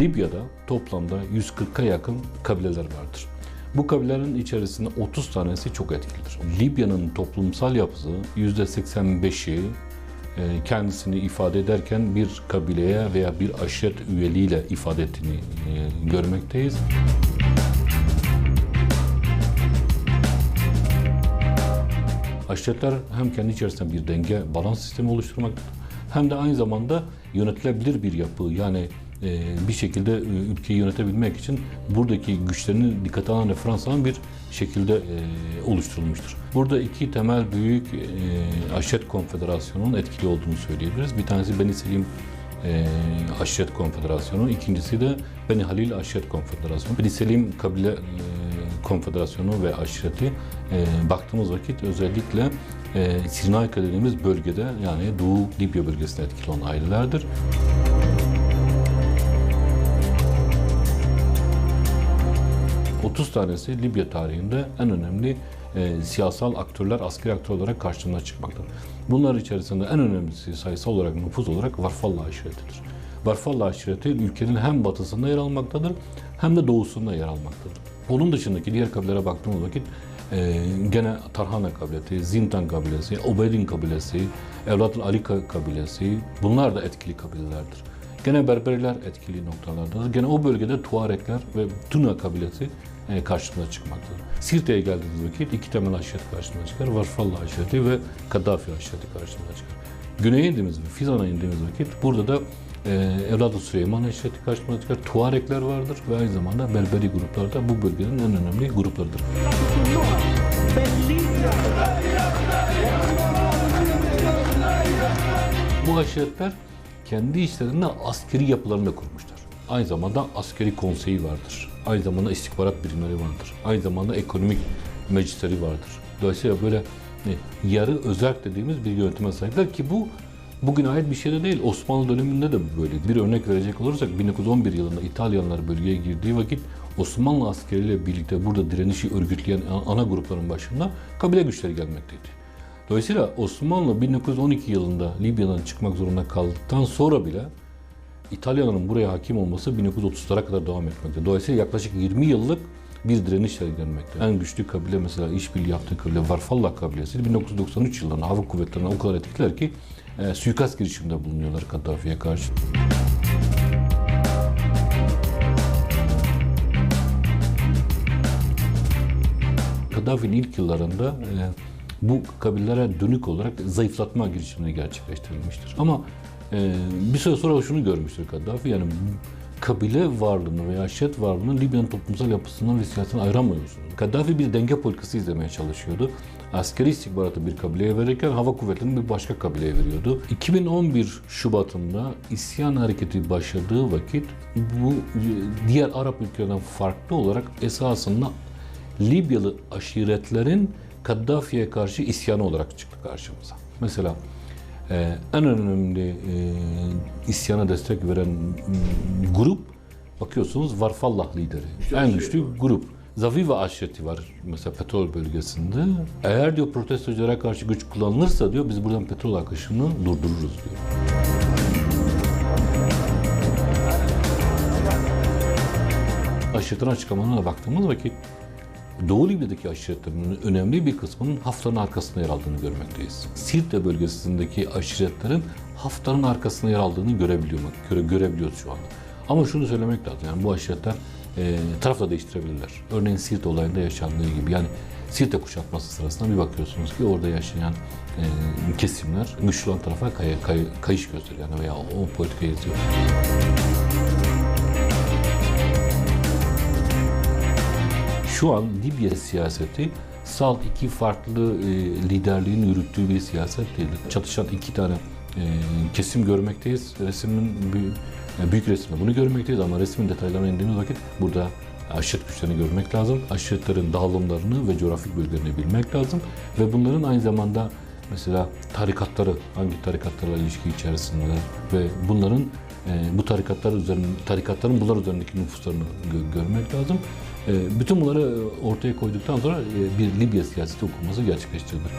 Libya'da toplamda 140'a yakın kabileler vardır. Bu kabilelerin içerisinde 30 tanesi çok etkilidir. Libya'nın toplumsal yapısı %85'i e, kendisini ifade ederken bir kabileye veya bir aşiret üyeliğiyle ifade ettiğini e, görmekteyiz. Aşiretler hem kendi içerisinde bir denge, balans sistemi oluşturmaktadır. Hem de aynı zamanda yönetilebilir bir yapı yani bir şekilde e, ülkeyi yönetebilmek için buradaki güçlerini dikkate alan referans alan bir şekilde e, oluşturulmuştur. Burada iki temel büyük e, aşiret konfederasyonunun etkili olduğunu söyleyebiliriz. Bir tanesi Beni Selim e, Konfederasyonu, ikincisi de Beni Halil Aşiret Konfederasyonu. Beni Selim Kabile e, Konfederasyonu ve aşireti e, baktığımız vakit özellikle e, Sirnayka dediğimiz bölgede yani Doğu Libya bölgesinde etkili olan ailelerdir. ...30 tanesi Libya tarihinde en önemli e, siyasal aktörler, askeri aktör olarak karşımıza çıkmaktadır. Bunlar içerisinde en önemlisi sayısal olarak, nüfuz olarak Varfalla aşiretidir. Varfalla aşireti ülkenin hem batısında yer almaktadır hem de doğusunda yer almaktadır. Onun dışındaki diğer kabilelere baktığımız vakit e, gene Tarhana kabilesi, Zintan kabilesi, Obeydin kabilesi, Evlat-ı Ali ka- kabilesi bunlar da etkili kabilelerdir. Gene Berberiler etkili noktalardadır. Gene o bölgede Tuarekler ve Tuna kabilesi karşımıza çıkmaktadır. Sirte'ye geldiğimiz vakit iki temel aşiret karşımıza çıkar. Varfalla aşireti ve Kaddafi aşireti karşımıza çıkar. Güneye indiğimiz ve Fizan'a indiğimiz vakit burada da e, Evlat-ı Süleyman aşireti karşımıza çıkar. Tuarekler vardır ve aynı zamanda Berberi gruplar da bu bölgenin en önemli gruplarıdır. Bu aşiretler kendi içlerinde askeri yapılarını kurmuşlar. Aynı zamanda askeri konseyi vardır. Aynı zamanda istihbarat birimleri vardır. Aynı zamanda ekonomik meclisleri vardır. Dolayısıyla böyle ne, yarı özerk dediğimiz bir yönetime sahipler ki bu bugün ait bir şey de değil. Osmanlı döneminde de böyle. Bir örnek verecek olursak 1911 yılında İtalyanlar bölgeye girdiği vakit Osmanlı askeriyle birlikte burada direnişi örgütleyen ana grupların başında kabile güçleri gelmekteydi. Dolayısıyla Osmanlı 1912 yılında Libya'dan çıkmak zorunda kaldıktan sonra bile İtalyanların buraya hakim olması 1930'lara kadar devam etmekte. Dolayısıyla yaklaşık 20 yıllık bir direniş sergilenmekte. En güçlü kabile mesela işbirliği yaptığı kabile Varfalla kabilesi 1993 yılında hava kuvvetlerine o kadar etkiler ki e, suikast girişiminde bulunuyorlar Kaddafi'ye karşı. Kaddafi'nin ilk yıllarında e, bu kabilelere dönük olarak zayıflatma girişimleri gerçekleştirilmiştir. Ama bir süre sonra şunu görmüştür Kaddafi yani kabile varlığını veya aşiret varlığını Libya'nın toplumsal yapısından ve siyasetinden ayıramıyorsunuz. Kaddafi bir denge politikası izlemeye çalışıyordu. Askeri istihbaratı bir kabileye verirken hava kuvvetlerini bir başka kabileye veriyordu. 2011 Şubat'ında isyan hareketi başladığı vakit bu e, diğer Arap ülkelerden farklı olarak esasında Libyalı aşiretlerin Kaddafi'ye karşı isyanı olarak çıktı karşımıza. Mesela e, en önemli e, isyana destek veren grup bakıyorsunuz Varfallah lideri. en güçlü grup. Zaviva aşireti var mesela petrol bölgesinde. Eğer diyor protestoculara karşı güç kullanılırsa diyor biz buradan petrol akışını durdururuz diyor. Aşiretin açıklamalarına baktığımız vakit Doğu Libya'daki aşiretlerin önemli bir kısmının Haftar'ın arkasında yer aldığını görmekteyiz. Sirte bölgesindeki aşiretlerin Haftar'ın arkasında yer aldığını görebiliyor, göre, görebiliyoruz şu anda. Ama şunu söylemek lazım, yani bu aşiretler e, taraf da değiştirebilirler. Örneğin Sirte olayında yaşandığı gibi. Yani Sirte kuşatması sırasında bir bakıyorsunuz ki orada yaşayan e, kesimler güçlü olan tarafa kay, kay, kayış gösteriyor yani veya o, o politikayı izliyor. Şu an Libya siyaseti salt iki farklı e, liderliğin yürüttüğü bir siyaset değil. Çatışan iki tane e, kesim görmekteyiz. Resmin büyük, büyük resminde bunu görmekteyiz ama resmin detaylarına indiğimiz vakit burada aşiret güçlerini görmek lazım. Aşiretlerin dağılımlarını ve coğrafik bölgelerini bilmek lazım. Ve bunların aynı zamanda mesela tarikatları, hangi tarikatlarla ilişki içerisindeler ve bunların e, bu tarikatlar üzerinde, tarikatların bunlar üzerindeki nüfuslarını gö- görmek lazım. E, bütün bunları ortaya koyduktan sonra e, bir Libya siyaseti okunması gerçekleştirilir.